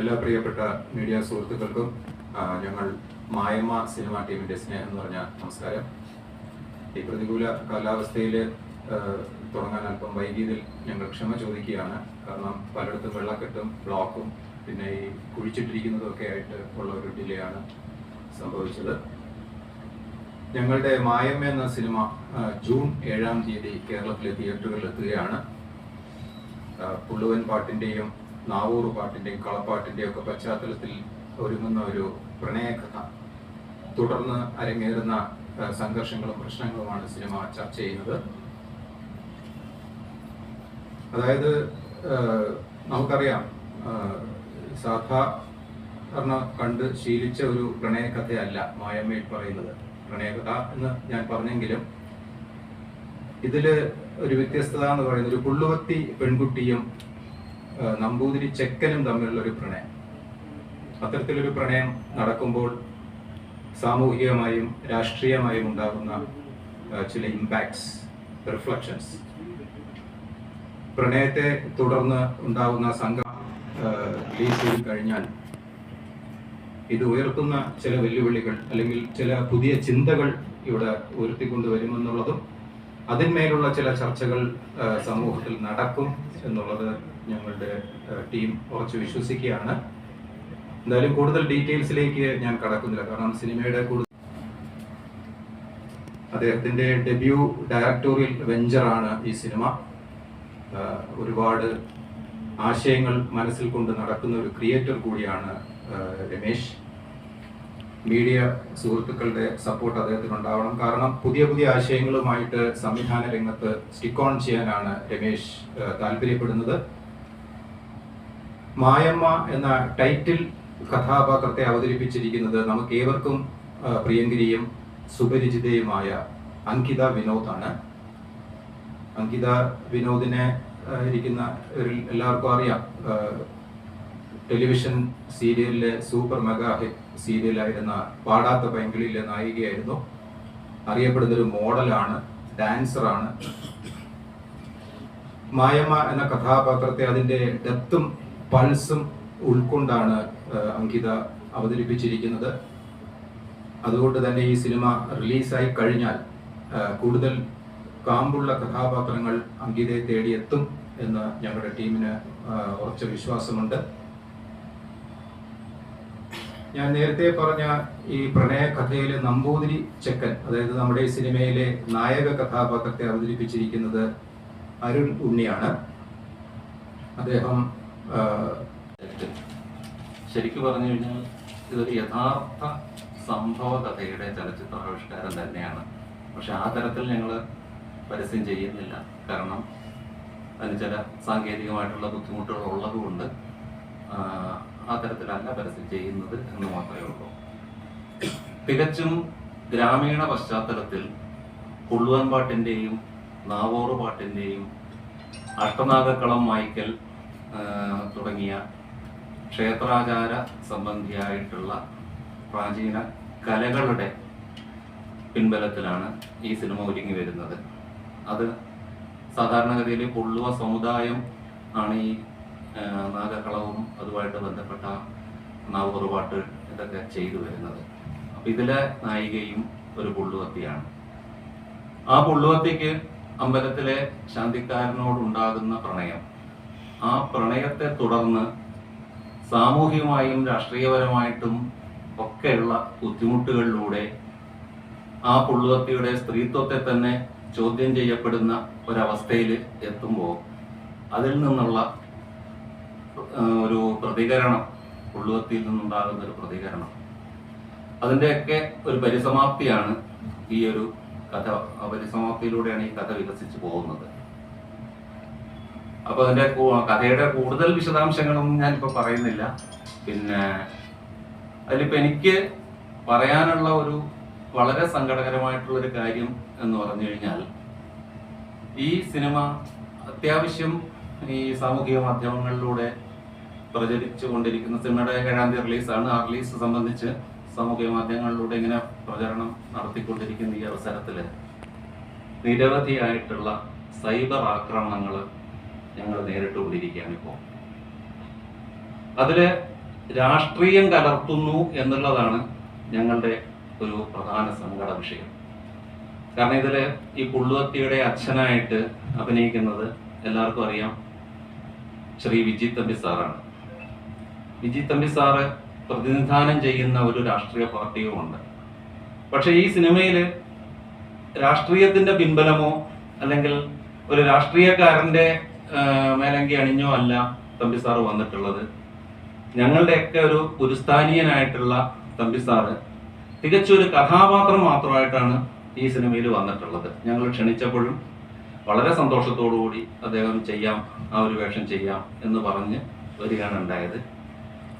എല്ലാ പ്രിയപ്പെട്ട മീഡിയ സുഹൃത്തുക്കൾക്കും ഞങ്ങൾ മായമ്മ സിനിമ ടീമിന്റെ സ്നേഹം എന്ന് പറഞ്ഞ നമസ്കാരം. ഈ പ്രതികൂല കാലാവസ്ഥയിൽ തുടങ്ങാൻ അല്പം വൈകിയതിൽ ഞങ്ങൾ ക്ഷമ ചോദിക്കുകയാണ്. കാരണം പലയിടത്തും വെള്ളക്കെട്ടും ബ്ലോക്കും പിന്നെ ഈ കുഴിച്ചിട്ടിരിക്കുന്നതൊക്കെ ആയിട്ട് ഉള്ള ഒരു ഡിലേ ആണ് സംഭവിച്ചത്. ഞങ്ങളുടെ മായമ്മ എന്ന സിനിമ ജൂൺ ഏഴാം തീയതി കേരളത്തിലെ തിയേറ്ററുകളിൽ എത്തുകയാണ്. പുള്ളുവൻ പാട്ടിന്റെയും നാവൂർ പാട്ടിന്റെയും കളപ്പാട്ടിന്റെയും ഒക്കെ പശ്ചാത്തലത്തിൽ ഒരുങ്ങുന്ന ഒരു പ്രണയകഥ. തുടർന്ന് അരങ്ങേറുന്ന സംഘർഷങ്ങളും പ്രശ്നങ്ങളുമാണ് സിനിമ ചർച്ച ചെയ്യുന്നത്. അതായത് നമുക്കറിയാം സാധാരണ കണ്ട് ശീലിച്ച ഒരു പ്രണയകഥയല്ല മായമ്മയിൽ പറയുന്നത്. പ്രണയകഥ എന്ന് ഞാൻ പറഞ്ഞെങ്കിലും ഇതിൽ ഒരു വ്യത്യസ്തത എന്ന് പറയുന്നത് ഒരു പുള്ളുവത്തി പെൺകുട്ടിയും നമ്പൂതിരി ചെക്കനും തമ്മിലുള്ള ഒരു പ്രണയം. അത്തരത്തിലൊരു പ്രണയം നടക്കുമ്പോൾ സാമൂഹികമായും രാഷ്ട്രീയമായും ഉണ്ടാകുന്ന ചില ഇമ്പാക്ട്സ് റിഫ്ലക്ഷൻസ് പ്രണയത്തെ തുടർന്ന് ഉണ്ടാകുന്ന സംഘം ചെയ്ത് കഴിഞ്ഞാൽ ഇത് ഉയർത്തുന്ന ചില വെല്ലുവിളികൾ അല്ലെങ്കിൽ ചില പുതിയ ചിന്തകൾ ഇവിടെ ഉയർത്തിക്കൊണ്ടുവരുമെന്നുള്ളതും അതിന്മേലുള്ള ചില ചർച്ചകൾ സമൂഹത്തിൽ നടക്കും എന്നുള്ളത് ഞങ്ങളുടെ ടീം ഉറച്ചു വിശ്വസിക്കുകയാണ്. എന്തായാലും കൂടുതൽ ഡീറ്റെയിൽസിലേക്ക് ഞാൻ കടക്കുന്നില്ല. കാരണം സിനിമയുടെ കൂടുതൽ അദ്ദേഹത്തിന്റെ ഡെബ്യൂ ഡയറക്ടോറിയൽ വെഞ്ചറാണ് ഈ സിനിമ. ഒരുപാട് ആശയങ്ങൾ മനസ്സിൽ കൊണ്ട് നടക്കുന്ന ഒരു ക്രിയേറ്റർ കൂടിയാണ് രമേശ്. മീഡിയ സുഹൃത്തുക്കളുടെ സപ്പോർട്ട് അദ്ദേഹത്തിന് ഉണ്ടാവണം കാരണം പുതിയ പുതിയ ആശയങ്ങളുമായിട്ട് സംവിധാന രംഗത്ത് സ്റ്റിക്ക് ഓൺ ചെയ്യാനാണ് രമേശ് താല്പര്യപ്പെടുന്നത്. മായമ്മ എന്ന ടൈറ്റിൽ കഥാപാത്രത്തെ അവതരിപ്പിച്ചിരിക്കുന്നത് നമുക്ക് ഏവർക്കും പ്രിയങ്കരിയും സുപരിചിതയുമായ അങ്കിത വിനോദാണ്. അങ്കിത വിനോദിനെ ഇരിക്കുന്ന എല്ലാവർക്കും അറിയാം. ടെലിവിഷൻ സീരിയലിലെ സൂപ്പർ മെഗാ ഹിറ്റ് സീരിയലായിരുന്ന പാടാത്ത പൈങ്കിളിയിലെ നായികയായിരുന്നു. അറിയപ്പെടുന്ന ഒരു മോഡലാണ് ഡാൻസറാണ്. മായമ്മ എന്ന കഥാപാത്രത്തെ അതിന്റെ ഡെപ്തും പൾസും ഉൾക്കൊണ്ടാണ് അങ്കിത അവതരിപ്പിച്ചിരിക്കുന്നത്. അതുകൊണ്ട് തന്നെ ഈ സിനിമ റിലീസായി കഴിഞ്ഞാൽ കൂടുതൽ കാമ്പുള്ള കഥാപാത്രങ്ങൾ അങ്കിതയെ തേടിയെത്തും എന്ന് ഞങ്ങളുടെ ടീമിന് ഉറച്ച വിശ്വാസമുണ്ട്. ഞാൻ നേരത്തെ പറഞ്ഞ ഈ പ്രണയ കഥയിലെ നമ്പൂതിരി ചെക്കൻ അതായത് നമ്മുടെ ഈ സിനിമയിലെ നായക കഥാപാത്രത്തെ അവതരിപ്പിച്ചിരിക്കുന്നത് അരുൺ ഉണ്ണിയാണ്. അദ്ദേഹം ശരിക്കും പറഞ്ഞു കഴിഞ്ഞാൽ ഇതൊരു യഥാർത്ഥ സംഭവ കഥയുടെ ചലച്ചിത്രാവിഷ്കാരം തന്നെയാണ്. പക്ഷെ ആ തരത്തിൽ ഞങ്ങൾ പരസ്യം ചെയ്യുന്നില്ല. കാരണം അതിന് ചില സാങ്കേതികമായിട്ടുള്ള ബുദ്ധിമുട്ടുകൾ ഉള്ളതുകൊണ്ട് ആ, തരത്തിലല്ല പരസ്യം ചെയ്യുന്നത് എന്ന് മാത്രമേ ഉള്ളൂ. തികച്ചും ഗ്രാമീണ പശ്ചാത്തലത്തിൽ പുള്ളുവൻ പാട്ടിന്റെയും നാവോറു പാട്ടിന്റെയും അഷ്ടനാഗക്കളം മായ്ക്കൽ തുടങ്ങിയ ക്ഷേത്രാചാര സംബന്ധിയായിട്ടുള്ള പ്രാചീന കലകളുടെ പിൻബലത്തിലാണ് ഈ സിനിമ ഒരുങ്ങി വരുന്നത്. അത് സാധാരണഗതിയിൽ പുള്ളുവ സമുദായം ആണ് ഈ നാഗക്കളവും അതുമായിട്ട് ബന്ധപ്പെട്ട നാവുറുപാട്ട് ഇതൊക്കെ ചെയ്തു വരുന്നത്. അപ്പൊ ഇതിലെ നായികയും ഒരു പുള്ളുവത്തിയാണ്. ആ പുള്ളുവത്തിക്ക് അമ്പലത്തിലെ ശാന്തിക്കാരനോടുണ്ടാകുന്ന പ്രണയം ആ പ്രണയത്തെ തുടർന്ന് സാമൂഹികമായും രാഷ്ട്രീയപരമായിട്ടും ഒക്കെയുള്ള ബുദ്ധിമുട്ടുകളിലൂടെ ആ പുള്ളുവത്തിയുടെ സ്ത്രീത്വത്തെ തന്നെ ചോദ്യം ചെയ്യപ്പെടുന്ന ഒരവസ്ഥയിൽ എത്തുമ്പോൾ അതിൽ നിന്നുള്ള ഒരു പ്രതികരണം പുള്ളുവത്തിയിൽ നിന്നുണ്ടാകുന്ന ഒരു പ്രതികരണം. അതിന്റെയൊക്കെ ഒരു പരിസമാപ്തിയാണ് ഈ ഒരു കഥ. പരിസമാപ്തിയിലൂടെയാണ് ഈ കഥ വികസിച്ചു പോകുന്നത്. അപ്പൊ അതിന്റെ കഥയുടെ കൂടുതൽ വിശദാംശങ്ങളൊന്നും ഞാനിപ്പോ പറയുന്നില്ല. പിന്നെ അതിലിപ്പോ എനിക്ക് പറയാനുള്ള ഒരു വളരെ സങ്കടകരമായിട്ടുള്ള ഒരു കാര്യം എന്ന് പറഞ്ഞു കഴിഞ്ഞാൽ ഈ സിനിമ അത്യാവശ്യം ഈ സാമൂഹിക മാധ്യമങ്ങളിലൂടെ പ്രചരിച്ചു കൊണ്ടിരിക്കുന്ന സിനിമയുടെ ഏഴാം തീയതി റിലീസാണ്. ആ റിലീസ് സംബന്ധിച്ച് സാമൂഹിക മാധ്യമങ്ങളിലൂടെ ഇങ്ങനെ പ്രചരണം നടത്തിക്കൊണ്ടിരിക്കുന്ന ഈ അവസരത്തിൽ നിരവധിയായിട്ടുള്ള സൈബർ ആക്രമണങ്ങൾ ഞങ്ങൾ നേരിട്ട് നേരിട്ടുകൊണ്ടിരിക്കുകയാണ് ഇപ്പോൾ. അതിൽ രാഷ്ട്രീയം കലർത്തുന്നു എന്നുള്ളതാണ് ഞങ്ങളുടെ ഒരു പ്രധാന സങ്കട വിഷയം. കാരണം ഇതിൽ ഈ പുള്ളുവത്തിയുടെ അച്ഛനായിട്ട് അഭിനയിക്കുന്നത് എല്ലാവർക്കും അറിയാം. ശ്രീ വിജി തമ്പി സാറാണ്. വിജി തമ്പി സാറ് പ്രതിനിധാനം ചെയ്യുന്ന ഒരു രാഷ്ട്രീയ പാർട്ടിയുമുണ്ട്. പക്ഷെ ഈ സിനിമയിൽ രാഷ്ട്രീയത്തിന്റെ പിൻബലമോ അല്ലെങ്കിൽ ഒരു രാഷ്ട്രീയക്കാരന്റെ മേലങ്കി അണിഞ്ഞോ അല്ല തമ്പി സാറ് വന്നിട്ടുള്ളത്. ഞങ്ങളുടെയൊക്കെ ഒരു പുരുസ്ഥാനീയനായിട്ടുള്ള തമ്പി സാറ് തികച്ചൊരു കഥാപാത്രം മാത്രമായിട്ടാണ് ഈ സിനിമയിൽ വന്നിട്ടുള്ളത്. ഞങ്ങൾ ക്ഷണിച്ചപ്പോഴും വളരെ സന്തോഷത്തോടു കൂടി അദ്ദേഹം ചെയ്യാം ആ ഒരു വേഷം ചെയ്യാം എന്ന് പറഞ്ഞ് വരികയാണ് ഉണ്ടായത്.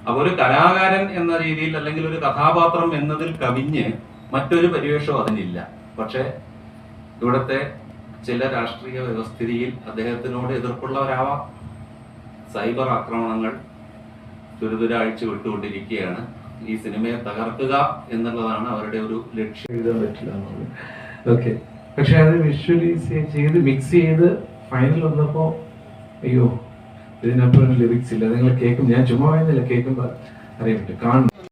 അപ്പോൾ ഒരു കലാകാരൻ എന്ന രീതിയിൽ അല്ലെങ്കിൽ ഒരു കഥാപാത്രം എന്നതിൽ കവിഞ്ഞ് മറ്റൊരു പരിവേഷവും അതിനില്ല. പക്ഷേ ഇവിടുത്തെ ചില രാഷ്ട്രീയ വ്യവസ്ഥിതിയിൽ അദ്ദേഹത്തിനോട് എതിർപ്പുള്ളവരാവാം. സൈബർ ആക്രമണങ്ങൾ ചുരുതുരാഴ്ച വിട്ടുകൊണ്ടിരിക്കുകയാണ്. ഈ സിനിമയെ തകർക്കുക എന്നുള്ളതാണ് അവരുടെ ഒരു ലക്ഷ്യം. എഴുതാൻ പറ്റില്ല ഓക്കെ പക്ഷെ അത് വിഷ്വലൈസ് ചെയ്ത് മിക്സ് ചെയ്ത് ഫൈനൽ വന്നപ്പോ അയ്യോ ഇതിനപ്പുറം ലിറിക്സ് ഇല്ല. നിങ്ങൾ കേൾക്കും. ഞാൻ ചുമ്മാ പറയുന്നില്ല കേൾക്കുമ്പോൾ അറിയാൻ പറ്റും. കാണണം.